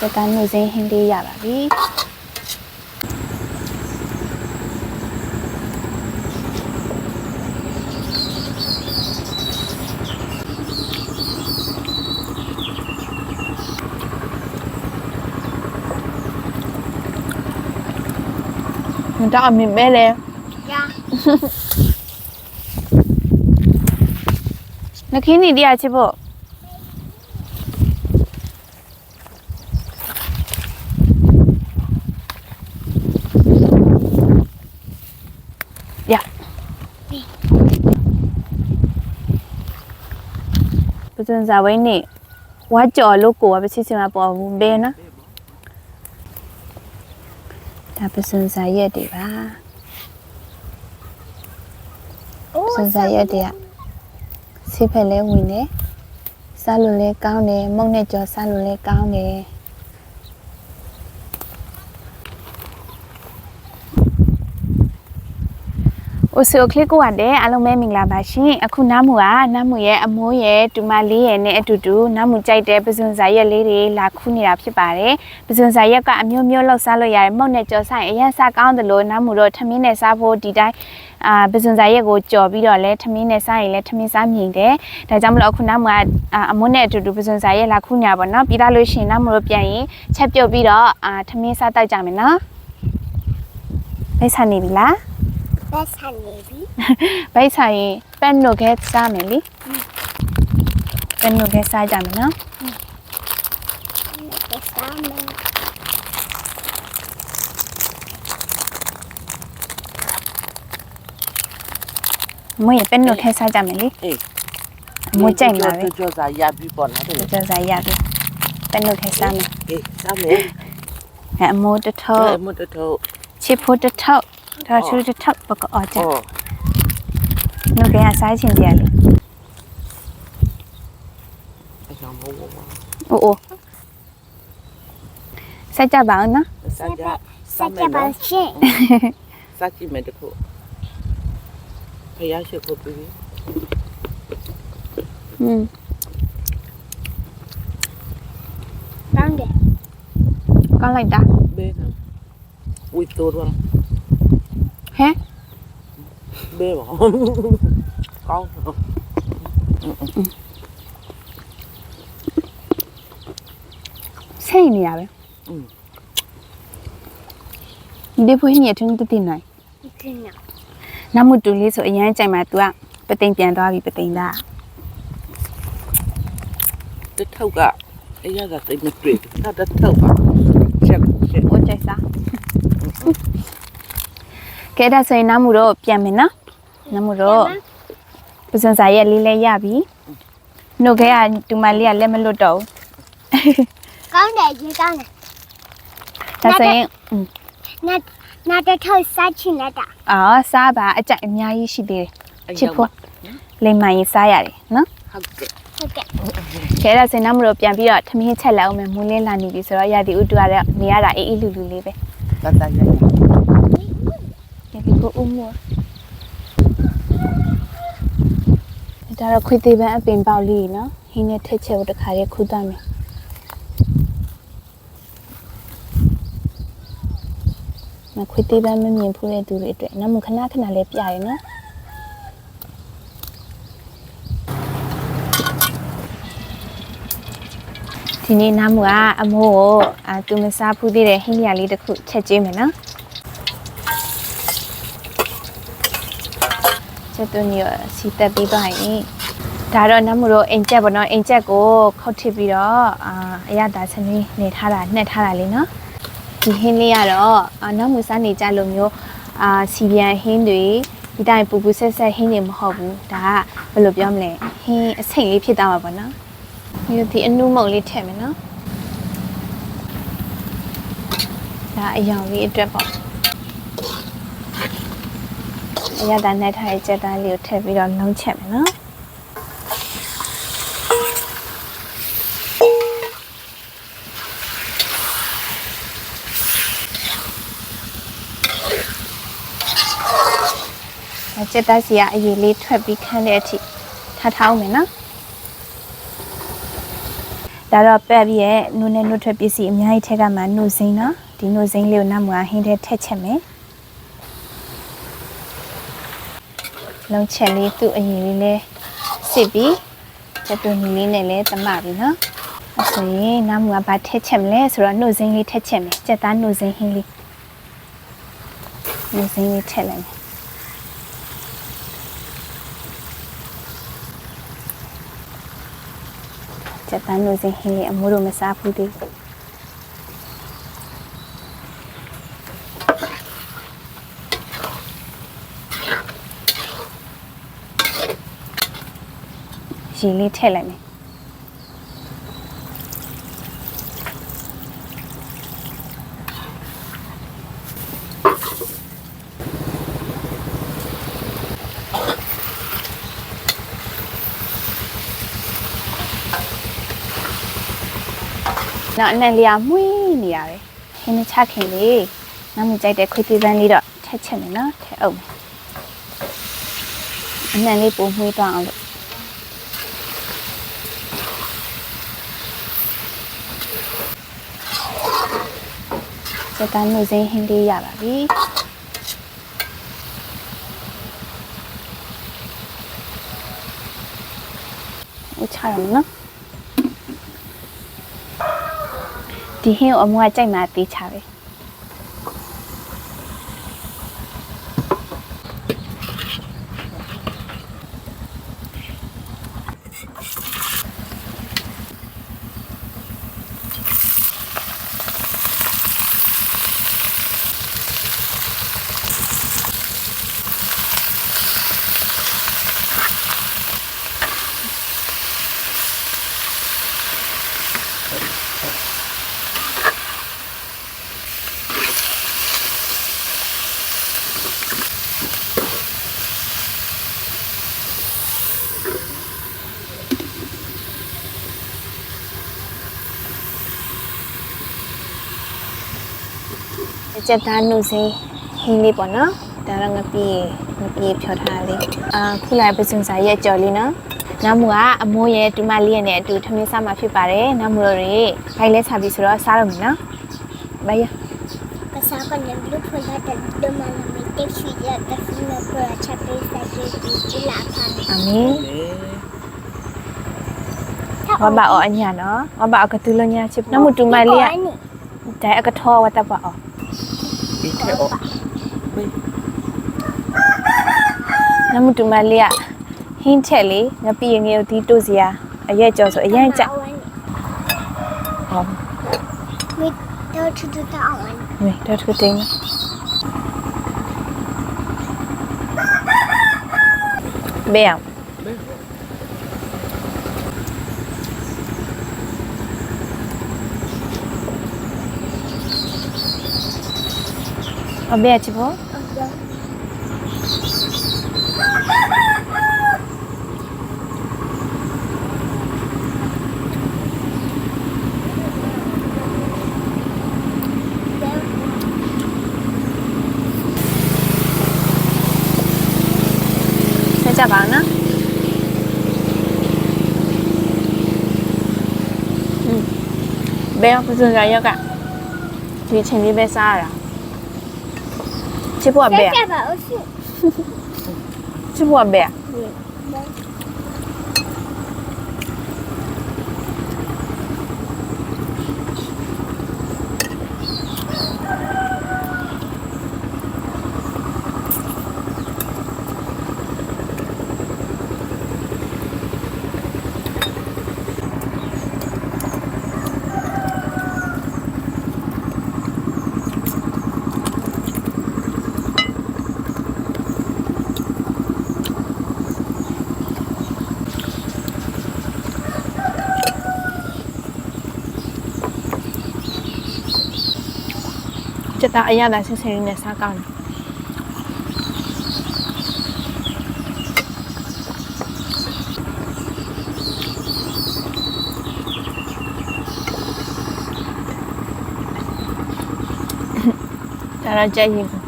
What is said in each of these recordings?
စကန်နှုတ်စင်းဟင်းလေးရပါပြီဒါအမင်မဲလေညာနှခင်းနေတရားချစ်ဖို့ ပစံစာဝိနေဝါကြော်လို့ကိုကပစီစမပေါ်ဘူးဘယ်နော်ဒါပစံစာရက်တွေပါပစံစာရက်တွေကဆေးဖက်လဲဝင်တယ်စားလို့လဲကောင်းတယ်မုံနဲ့ကြော်စားလို့လဲကောင်းတယ် အိုဆိုကလစ်ကိုရတယ်အားလုံးပဲမင်္ဂလာပါရှင်အခုနားမူကနားမူရဲ့အမိုးရဲ့တူမလေးရဲ့နဲ့အတူတူနားမူကြိုက်တဲ့ပဇွန်စာရက်လေးတွေလာခူးနေတာဖြစ်ပါတယ်ပဇွန်စာရက်ကအမျိုးမျိုးလောက်စားလို့ရတယ်မုံနဲ့ကြော်ဆိုင်အရင်စားကောင်းတယ်လို့နားမူတော့ထမင်းနဲ့စားဖို့ဒီတိုင်းအာပဇွန်စာရက်ကိုကြော်ပြီးတော့လဲထမင်းနဲ့စားရင်လဲထမင်းစားမြင်တယ်ဒါကြောင့်မလို့အခုနားမူကအမိုးနဲ့အတူတူပဇွန်စာရက်လာခူးနေတာပေါ့နော်ပြီးသားလို့ရှိရင်နားမူတို့ပြန်ရင်ချက်ပြုတ်ပြီးတော့အာထမင်းစားတိုက်ကြမယ်နော်မိတ်ဆန်နေပြီလား ပိုက်ဆိုင်ပန်နိုကက်စားမယ်လीပန်နိုကက်စားကြမယ်နော်မွေးပန်နိုကက်စားကြမယ်လीမွေးကြိုက်ပါပဲကြောစားရပြီပေါ့နော်ကြောစားရပြီပန်နိုကက်စားမယ်အေးစားမယ်အမိုးတထုပ်အမိုးတထုပ်ချစ်ဖို့တထုပ် 다 줄줄 참 먹고 어자. 어. 너 그냥 사진 돼야 돼. 오 오. 살짝 마으나? 살짝 살짝 마으시. 살짝 메디코. 배야시 고비. 음. Đang để. Con lại đã. Bên. Ui, tôi luôn. ဟမ်ဘဲပါကောင်းစိတ်နေရပဲဒီဖွေးနေထွန်းတတိနိုင်တင်ရနမတူလေးဆိုအရန်ကြိုက်မှာ तू ကပတိန်ပြန်သွားပြီပတိန်သားတထောက်ကအရကစိတ်မတွေ့တာတထောက်ပါ ကဲဒါဆိုရင်နမှုတော့ပြန်မယ်နော်နမှုတော့ပစံစာရဲ့လေးလေးရပြီနှုတ်ခဲကဒီမလေးကလက်မလွတ်တော့ဘူးကောင်းတယ်ရေကောင်းတယ်ဒါဆိုရင်နာနာတထောက်စားချင်လက်တာအော်စားပါအကြိုက်အများကြီးရှိသေးတယ်ချစ်ဖို့လိမ္မာရေးစားရတယ်နော်ဟုတ်ကဲ့ဟုတ်ကဲ့ကဲဒါစင်နောက်မလို့ပြန်ပြီးတော့ထမင်းချက်လိုက်အောင်မယ်မူးလင်းလာနေပြီဆိုတော့ရာသီဥတုရတဲ့နေရတာအေးအေးလူလူလေးပဲတတ်တတ်ရရ ဒီကိုဦးမို့ဒါတော့ခွေသေးပန်းအပင်ပေါက်လေးနော်။ဟင်းနဲ့ထက်ချက်ကိုတစ်ခါလေးခူးသွားမယ်။မခွေသေးပန်းမမြင်ဘူးတဲ့သူတွေအတွက်နမခဏခဏလေးပြရနော်ဒီနေ့နမကအမိုးကိုအာသူမစားဘူးသေးတဲ့ဟင်းလျာလေးတစ်ခုချက်ကျွေးမယ်နော် ချက်သွင်းရစီတက်ပြီးသွားရင်ဒါတော့နမတို့အိမ်ချက်ပေါ့နော်အိမ်ချက်ကိုခောက်ထစ်ပြီးတော့အာအရသာစနေနေထားတာနှက်ထားတာလေးနော်ဒီဟင်းလေးကတော့အာနောက်မှုစားနေကြလို့မျိုးအာစီပြန်ဟင်းတွေဒီတိုင်းပူပူဆက်ဆက်ဟင်းတွေမဟုတ်ဘူးဒါကဘယ်လိုပြောမလဲဟင်းအစိမ့်လေးဖြစ်သွားမှာပေါ့နော်ဒီဒီအနုမုံလေးထည့်မယ်နော်ဒါအယောင်လေးအတွက်ပေါ့ အရသာနဲ့ထားတဲ့ကြက်သားလေးကိုထည့်ပြီးတော့လုံးချက်မယ်နော်အဲကြက်သားစီကအရေးလေးထွက်ပြီးခန်းတဲ့အထိထားထားအောင်မယ်နော်ဒါတော့ပက်ပြီးရဲ့နုနဲ့နုထွက်ပစ္စည်းအများကြီးထက်ကမှနုစိမ့်နော်ဒီနုစိမ့်လေးကိုနမကဟင်းထဲထက်ချက်မယ် လုံးချက်လေးသူ့အရင်လေးလဲစစ်ပြီးချက်သွင်းလေးနဲ့လဲသမပြီနော်အဲဆိုရင်နမကဘာထက်ချက်မလဲဆိုတော့နုစိမ့်လေးထက်ချက်မယ်စက်သားနုစိမ့်ဟင်းလေးနုစိမ့်လေးထက်လိုက်မယ်ဂျပန်နိုစင်ဟင်းလေးအမိုးတို့မစားဘူးသေးဘူး ရေလေးထည့်လိုက်မယ်နောက်အနံ့လေးကမှုေးနေရတယ်ဟင်းမချခင်လေးနောက်မှကြိုက်တဲ့ခွေးသေးပန်းလေးတော့ထည့်ချက်မယ်နော်ထည့်အောင်မယ်အနံ့လေးပုံမှုေးသွားအောင်လို့ စက်တန်းမျိုးစိမ်းဟင်းလေးရပါပြီဦးချရမယ်နော်ဒီဟင်းကိုအမွားကြိုက်မှသေးချပဲ စက်တန်းမျိုးစိမ်းဟင်းလေးပေါ့နော်ဒါတော့ငပြေငပြေဖြောထားလေးအာခုလိုက်ပစုံစာရဲ့ကြော်လေးနော်နောက်မူကအမိုးရဲ့တူမလေးရဲ့နဲ့အတူထမင်းစားမှာဖြစ်ပါတယ်နောက်မူတို့တွေခိုင်လဲစားပြီဆိုတော့စားတော့မယ်နော်ဘိုင်ရ Kasama ng grupo natin dumalami taxi at na pura chapi sa kiti sila kami. အာမင်ဝဘအောအညာနော်ဝဘအကတူလညာချစ်နောက်မူ ပအောဒီထက်အော်ဘေးနောက်မူတူမလေးကဟင်းချက်လေးငပြည့်ငယ်ဒီတိုးစီယာအရက်ကြော်ဆိုအရင်ကြဟော Wait, daw chudu tawan. မေတော်ထူတင်းဘေးအောင်အဘေးချစ်ဖို့ဆက်ကြပါအောင် နော်อืมဘယ်အောင်ပစုံကြရက်ကဒီချိန်လေးပဲစားရတာချစ် ชิบหัวแบบหั က်တာအရသာဆင်းဆင်းလေးနဲ့စားကောင်းတယ်ဒါတော့ကြက်ရင်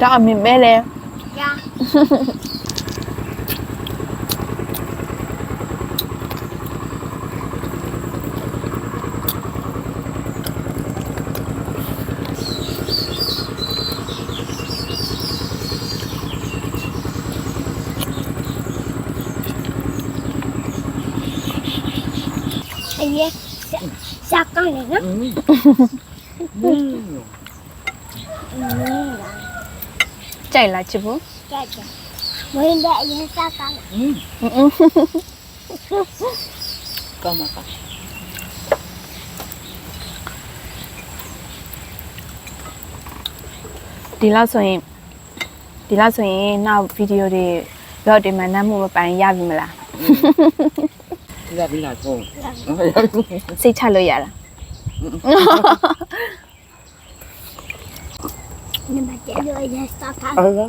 chắc là mình bé lên dạ. Yeah. Sa sao con này nó. Ừ. Ừ. ကြိုက်လားချစ်ဘူးကြိုက်တယ်မင်းလည်းအရင်စားပါလားอืมကောင်းပါပါဒီလောက်ဆိုရင်ဒီလောက်ဆိုရင်နောက်ဗီဒီယိုတွေရော့တင်မှနမ်းမှုမပိုင်ရပြီမလားဒီကဒီလာကုန်စိတ်ချလို့ရလား နမကျလို့ရစတာအဲ့ဒါ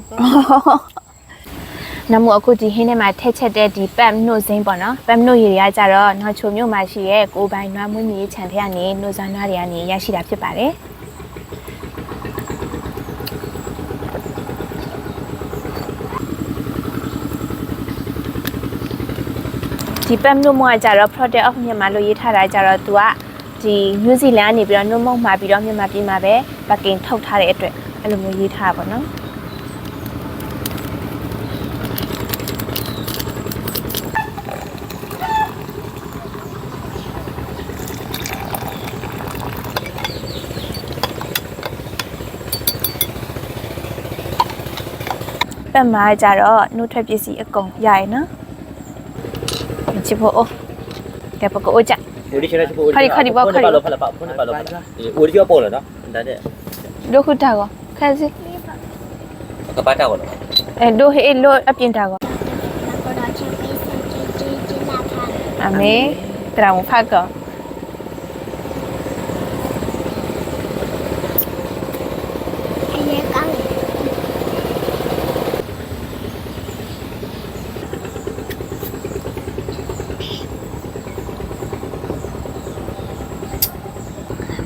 နမအခုဒီဟင်းထဲမှာထည့်ချက်တဲ့ဒီပမ်နှုတ်စင်းပေါ့နော်ပမ်နှုတ်ရည်ရကြတော့နော်ချုံမျိုးမှာရှိရဲ့ကိုပိုင်နွားမွေးမြေခြံထဲကနေနှုတ်စားနွားတွေကနေရရှိတာဖြစ်ပါတယ်ဒီပမ်နှုတ်မွေးကြတော့ product of မြန်မာလို့ရေးထားတာကြတော့သူကဒီ New Zealand ကနေပြီးတော့နှုတ်မုံမှာပြီးတော့မြန်မာပြည်မှာပဲ packing ထုတ်ထားတဲ့အတွက် အဲ့လိုမျိုးရေးထားပါတော့က်မှာကြတော့နှုတ်ထွက်ပစ္စည်းအကုန်ရရနော်ချစ်ဖို့အိုကဲပကိုအိုကြဒီလိုချင်တဲ့ချစ်ဖို့အိုခရီခရီဘောခရီဘာလို့ဖလာပါဘုန်းပါလို့ဖလာဒီအိုဒီကပေါ်လာနော်ဒါတဲ့ဒုက္ခတာကော ခက်စီကပတ်တာကောအဲဒိုဟေလို့အပြင်တာကောအမေတရာမဖတ်ကော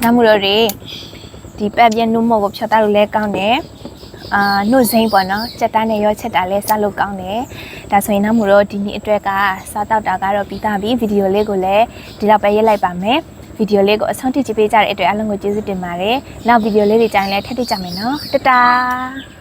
နာမှုတော်တွေ ဒီပတ်ပြနှုတ်မော့ကိုဖြတ်သားလို့လဲကောင်းတယ်အာနှုတ်စိမ့်ပေါ့နော်စက်သားနဲ့ရောချက်တာလဲစားလို့ကောင်းတယ်ဒါဆိုရင်နမှုတော်ဒီနေ့အတွက်ကစားတော့တာကတော့ပြီးသားပြီဗီဒီယိုလေးကိုလည်းဒီလောက်ပဲရေးလိုက်ပါမယ်ဗီဒီယိုလေးကိုအဆုံးထိကြည့်ပေးကြတဲ့အတွက်အားလုံးကိုကျေးဇူးတင်ပါတယ်နောက်ဗီဒီယိုလေးတွေကြိုင်လဲထပ်ထပ်ကြမယ်နော်တတား